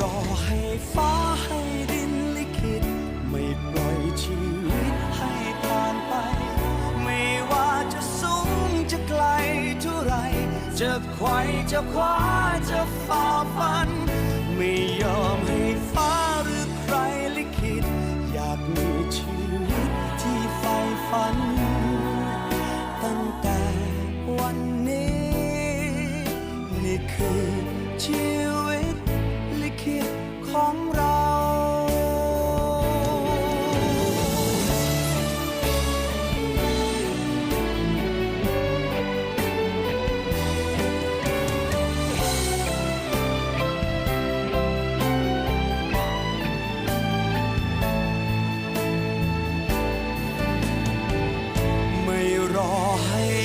รอให้ฟ้าให้ดินลิขิต ไม่ปล่อยชีวิตให้ผ่านไป ไม่ว่าจะสูงจะไกลเท่าไรจะไขว่จะคว้าจะฝ่าฟัน ไม่ยอมให้ฟ้าหรือใครลิขิต อยากมีชีวิตที่ใฝ่ฝัน ตั้งแต่วันนี้ นี่คือชี ให้